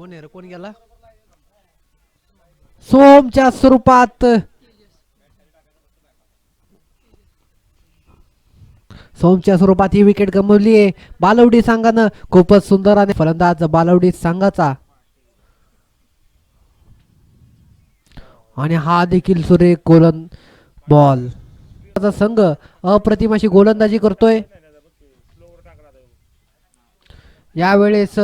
कोण आहे रे? कोण गेला? सोमच्या स्वरूपात. सोमच्या स्वरूपात ही विकेट गमवली आहे. बालवडी संघानं खूपच सुंदर आणि फलंदाज बालवडी संघाचा. आणि हा देखील सुरेख गोलन बॉल संघ अप्रतिमाशी गोलंदाजी करतोय. यावेळेस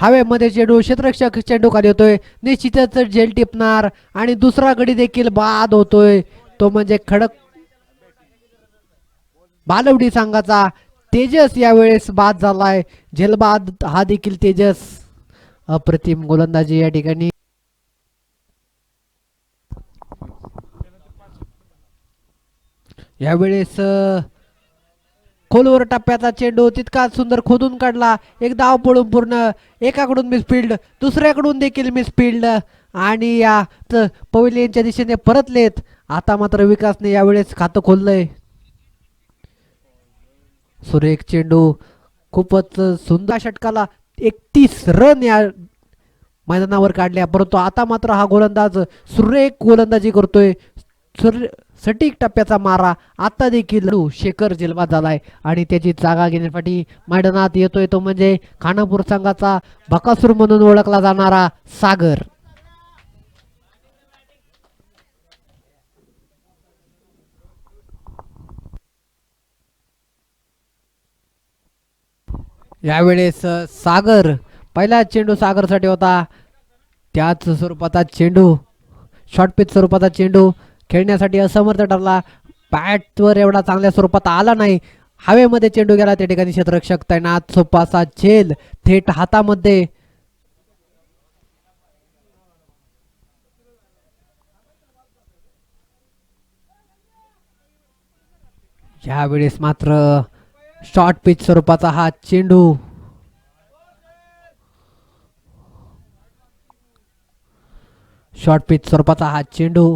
हवेमध्ये चेंडू क्षेत्ररक्षक चेंडू खाली होतोय. निश्चितच झेल टिपणार आणि दुसरा गडी देखील बाद होतोय. तो म्हणजे खडक बालवडी संघाचा तेजस यावेळेस बाद झालाय. झेलबाद हा देखील तेजस. अप्रतिम गोलंदाजी या ठिकाणी. यावेळेस खोलवर टप्प्याचा चेंडू तितकाच सुंदर खोदून काढला. एक धाव पळून पूर्ण एकाकडून मिसफिल्ड दुसऱ्याकडून देखील मिसफिल्ड आणि या पवेलियनच्या दिशेने परतलेत. आता मात्र विकासने यावेळेस खातं खोललंय. सुरेख चेंडू खूपच सुंदर षटकाला एकतीस रन या मैदानावर काढल्या. परंतु आता मात्र हा गोलंदाज सुरेख गोलंदाजी करतोय. सुर सटीक टप्प्याचा मारा. आता देखील लढू. शेखर जिलबाद झालाय. आणि त्याची जागा घेण्यासाठी मैदानात येतोय तो म्हणजे खानापूर संघाचा बकासूर म्हणून ओळखला जाणारा सागर. यावेळेस सागर. पहिला चेंडू सागरसाठी होता. त्याच स्वरूपाचा चेंडू. शॉर्ट पिच स्वरूपाचा चेंडू. खेळण्यासाठी असमर्थ ठरला. बॅटवर एवढा चांगल्या स्वरूपात आला नाही. हवेमध्ये चेंडू गेला. त्या ठिकाणी क्षेत्ररक्षक तैनात सोपासा झेल थेट हातामध्ये. यावेळेस मात्र शॉर्ट पिच स्वरूपाचा हा चेंडू. शॉर्ट पिच स्वरूपाचा हा चेंडू.